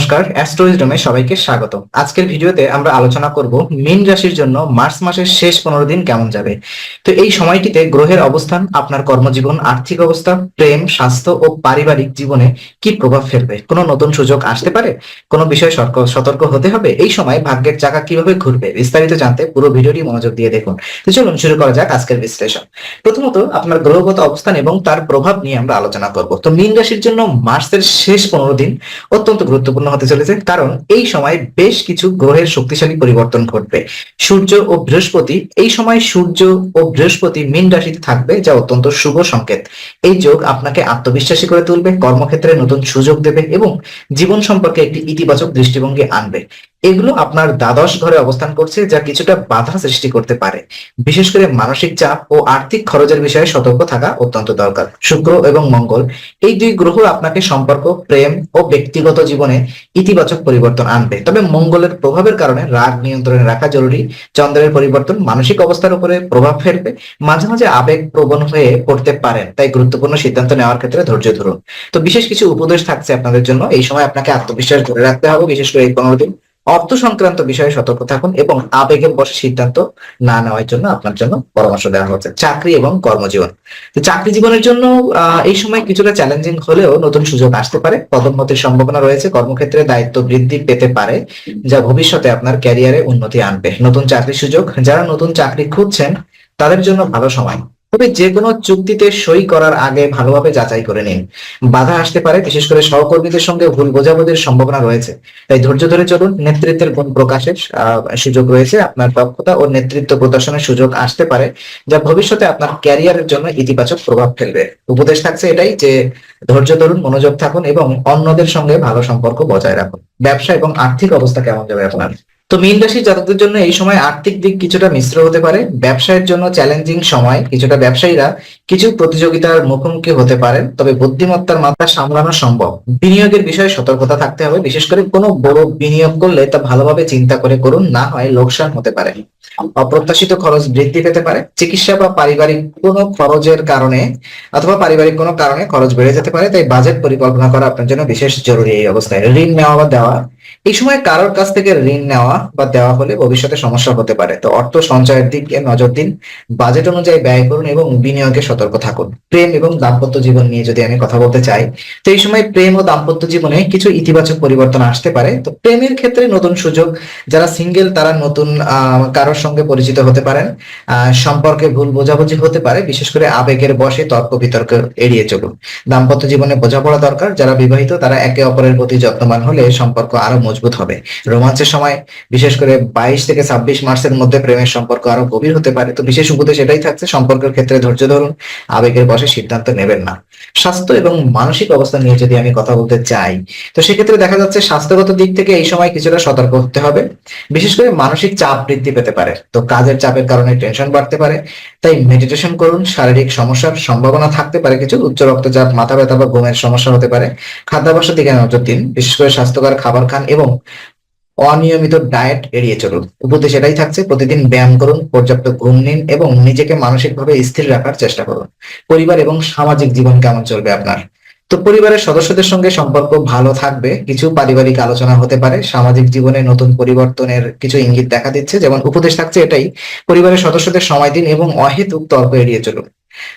নমস্কার অ্যাস্ট্রোইজডমে সবাইকে স্বাগত আজকের ভিডিওতে আমরা আলোচনা করব মীন রাশির জন্য মার্চ মাসের শেষ পনেরো দিন কেমন যাবে। তো এই সময়টিতে গ্রহের অবস্থান, আপনার কর্মজীবন, আর্থিক অবস্থা, প্রেম, স্বাস্থ্য ও পারিবারিক জীবনে কি প্রভাব ফেলবে? কোনো নতুন সুযোগ আসতে পারে? কোনো বিষয়ে সতর্ক হতে হবে? এই সময় ভাগ্যের চাকা কীভাবে ঘুরবে? বিস্তারিত জানতে পুরো ভিডিওটি মনোযোগ দিয়ে দেখুন। তো চলুন শুরু করা যাক আজকের বিশ্লেষণ। প্রথমত, আপনার গ্রহগত অবস্থান এবং তার প্রভাব নিয়ে আমরা আলোচনা করব। তো মীন রাশির জন্য মার্চের শেষ পনেরো দিন অত্যন্ত গুরুত্বপূর্ণ হতে চলেছে, কারণ এই সময় বেশ কিছু গ্রহের শক্তিশালী পরিবর্তন ঘটবে। সূর্য ও বৃহস্পতি, এই সময় সূর্য ও বৃহস্পতি মীন রাশিতে থাকবে, যা অত্যন্ত শুভ সংকেত। এই যোগ আপনাকে আত্মবিশ্বাসী করে তুলবে, কর্মক্ষেত্রে নতুন সুযোগ দেবে এবং জীবন সম্পর্কে একটি ইতিবাচক দৃষ্টিভঙ্গি আনবে। এগুলো আপনার দ্বাদশ ঘরে অবস্থান করছে, যা কিছুটা বাধা সৃষ্টি করতে পারে। বিশেষ করে মানসিক চাপ ও আর্থিক খরচের বিষয়ে সতর্ক থাকা অত্যন্ত দরকার। শুক্র এবং মঙ্গল, এই দুই গ্রহ আপনাকে সম্পর্ক, প্রেম ও ব্যক্তিগত জীবনে ইতিবাচক পরিবর্তন আনবে। তবে মঙ্গলের প্রভাবের কারণে রাগ নিয়ন্ত্রণে রাখা জরুরি। চন্দ্রের পরিবর্তন মানসিক অবস্থার উপরে প্রভাব ফেলবে। মাঝে মাঝে আবেগ প্রবণ হয়ে পড়তে পারেন, তাই গুরুত্বপূর্ণ সিদ্ধান্ত নেওয়ার ক্ষেত্রে ধৈর্য ধরুন। তো বিশেষ কিছু উপদেশ থাকছে আপনাদের জন্য। এই সময় আপনাকে আত্মবিশ্বাস ধরে রাখতে হবে, বিশেষ করে এই পনেরো দিন। অর্থ সংক্রান্ত বিষয়ে সতর্ক থাকুন এবং আবেগের বসে সিদ্ধান্ত না নেওয়ার জন্য আপনার জন্য পরামর্শ দেওয়া হচ্ছে চাকরি এবং কর্মজীবন। তো চাকরি জীবনের জন্য এই সময় কিছুটা চ্যালেঞ্জিং হলেও নতুন সুযোগ আসতে পারে। পদোন্নতির সম্ভাবনা রয়েছে। কর্মক্ষেত্রে দায়িত্ব বৃদ্ধি পেতে পারে, যা ভবিষ্যতে আপনার ক্যারিয়ারে উন্নতি আনবে। নতুন চাকরির সুযোগ। যারা নতুন চাকরি খুঁজছেন, তাদের জন্য ভালো সময়। তবে যে কোনো চুক্তিতে সই করার আগে ভালোভাবে যাচাই করে নিন। বাধা আসতে পারে, বিশেষ করে সহকর্মীদের সঙ্গে ভুল বোঝাবুঝির সম্ভাবনা রয়েছে। তাই ধৈর্য ধরে চলুন, নেতৃত্বের গুণ প্রকাশের সুযোগ রয়েছে, আপনার দক্ষতা ও নেতৃত্ব প্রদর্শনের সুযোগ আসতে পারে, যা ভবিষ্যতে আপনার ক্যারিয়ারের জন্য ইতিবাচক প্রভাব ফেলবে। উপদেশ থাকছে এটাই যে, ধৈর্য ধরুন, মনোযোগ থাকুন এবং অন্যদের সঙ্গে ভালো সম্পর্ক বজায় রাখুন। ব্যবসা এবং আর্থিক অবস্থা কেমন যাবে আপনার? তো মীন রাশির জাতকদের জন্য এই সময় আর্থিক দিক কিছুটা মিশ্র হতে পারে। ব্যবসায়ের জন্য চ্যালেঞ্জিং সময়, কিছুটা ব্যবসায়ীরা কিছু প্রতিযোগিতার মুখোমুখি হতে পারেন, তবে বুদ্ধিমত্তার মাত্রা সামলানো সম্ভব। বিনিয়োগের বিষয়ে সতর্কতা থাকতে হবে, বিশেষ করে কোনো বড় বিনিয়োগ করলে তা ভালোভাবে চিন্তা করে করুন, না হয় লোকসান হতে পারে। অপ্রত্যাশিত খরচ বৃদ্ধি পেতে পারে, চিকিৎসা বা পারিবারিক কোনো খরচের কারণে অথবা পারিবারিক কোনো কারণে খরচ বেড়ে যেতে পারে, তাই বাজেট পরিকল্পনা করা আপনার জন্য বিশেষ জরুরি এই অবস্থায়। ঋণ নেওয়া বা দেওয়া, এই সময় কারোর কাছ থেকে ঋণ নেওয়া বা দেওয়া হলে ভবিষ্যতে সমস্যা হতে পারে। তো অর্থ সঞ্চয়ের দিকে নজর দিন। বাজেট অনুযায়ী ব্যয় করুন এবং বিনিয়োগে সতর্ক থাকুন। প্রেম এবং দাম্পত্য জীবন নিয়ে যদি আমি কথা বলতে চাই, তো এই সময় প্রেম ও দাম্পত্য জীবনে কিছু ইতিবাচক পরিবর্তন আসতে পারে। তো প্রেমের ক্ষেত্রে নতুন সুযোগ, যারা সিঙ্গেল তারা নতুন কারোর সঙ্গে পরিচিত হতে পারেন। সম্পর্কে ভুল বোঝাবুঝি হতে পারে, বিশেষ করে আবেগের বশে তর্ক বিতর্ক এড়িয়ে চলুন। দাম্পত্য জীবনে বোঝাপড়া দরকার। যারা বিবাহিত, তারা একে অপরের প্রতি যত্নবান হলে সম্পর্ক আরও মজবুত হবে। রোমাঞ্চের সময় বিশেষ করে বাইশ থেকে ছাব্বিশ মার্চের মধ্যে প্রেমের সম্পর্ক আরও গভীর হতে পারে। তো বিশেষ উপদেশ এটাই থাকছে, সম্পর্কের ক্ষেত্রে ধৈর্য ধরুন, আবেগের বশে সিদ্ধান্ত নেবেন না। স্বাস্থ্য এবং মানসিক অবস্থা নিয়ে যদি আমি কথা বলতে চাই, তো সেক্ষেত্রে দেখা যাচ্ছে স্বাস্থ্যগত দিক থেকে এই সময় কিছুটা সতর্ক হতে হবে। বিশেষ করে মানসিক চাপ বৃদ্ধি পেতে পারে, তো কাজের চাপের কারণে টেনশন বাড়তে পারে। তাই মেডিটেশন করুন, শারীরিক সমস্যার সম্ভাবনা থাকতে পারে কিছু, উচ্চ রক্তচাপ, মাথা ব্যথা বা ঘুমের সমস্যা হতে পারে। খাদ্যাভ্যাসের দিকে নজর দিন, বিশেষ করে স্বাস্থ্যকর খাবার খান এবং অনিয়মিত ডায়েট এড়িয়ে চলুন। উপদেশ এটাই থাকছে, প্রতিদিন ব্যায়াম করুন, পর্যাপ্ত ঘুম নিন এবং নিজেকে মানসিকভাবে স্থির রাখার চেষ্টা করুন। পরিবার এবং সামাজিক জীবন কেমন চলবে আপনার? তো পরিবারের সদস্যদের সঙ্গে সম্পর্ক ভালো থাকবে, কিছু পারিবারিক আলোচনা হতে পারে, সামাজিক জীবনে নতুন পরিবর্তনের কিছু ইঙ্গিত দেখা দিচ্ছে, যেমন উপদেশ থাকছে এটাই, পরিবারের সদস্যদের সময় দিন এবং অহেতুক তর্ক এড়িয়ে চলুন।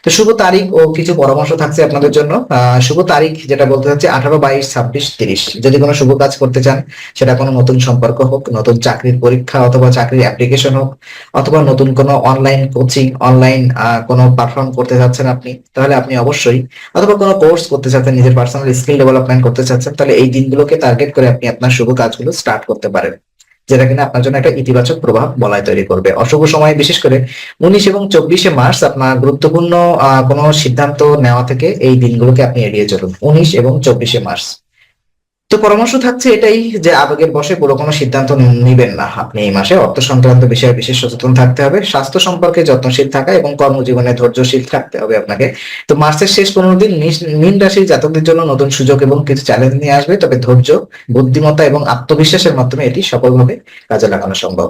তো শুভ তারিখ ও কিছু পরামর্শ থাকছে আপনাদের জন্য। শুভ তারিখ যেটা বলতে চাচ্ছি, আঠারো, বাইশ, ছাব্বিশ, তিরিশ। যদি কোনো শুভ কাজ করতে চান, সেটা কোনো নতুন সম্পর্ক হোক, নতুন চাকরির পরীক্ষা অথবা চাকরির অ্যাপ্লিকেশন হোক, অথবা নতুন কোনো অনলাইন কোচিং অনলাইন কোনো পারফর্ম করতে চাচ্ছেন আপনি, তাহলে আপনি অবশ্যই অথবা কোনো কোর্স করতে চাচ্ছেন, নিজের পার্সোনাল স্কিল ডেভেলপমেন্ট করতে চাচ্ছেন, তাহলে এই দিনগুলোকে টার্গেট করে আপনি আপনার শুভ কাজগুলো স্টার্ট করতে পারেন। যেটা কিনা আপনার জন্য একটা ইতিবাচক প্রভাব বলায় তৈরি করবে। অশুভ সময় বিশেষ করে উনিশ এবং চব্বিশে মার্চ আপনার গুরুত্বপূর্ণ কোনো সিদ্ধান্ত নেওয়া থেকে এই দিনগুলোকে আপনি এড়িয়ে চলুন। উনিশ এবং চব্বিশে মার্চ। তো পরামর্শ থাকছে এটাই যে আবেগের বসে পুরো কোনো সিদ্ধান্ত নিবেন না। আপনি এই মাসে অর্থ সংক্রান্ত বিষয়ে বিশেষ সচেতন থাকতে হবে, স্বাস্থ্য সম্পর্কে যত্নশীল থাকা এবং কর্মজীবনে ধৈর্যশীল থাকতে হবে আপনাকে। তো মার্চের শেষ পনেরো দিন মীন রাশির জাতকদের জন্য নতুন সুযোগ এবং কিছু চ্যালেঞ্জ নিয়ে আসবে, তবে ধৈর্য, বুদ্ধিমত্তা এবং আত্মবিশ্বাসের মাধ্যমে এটি সফলভাবে কাজে লাগানো সম্ভব।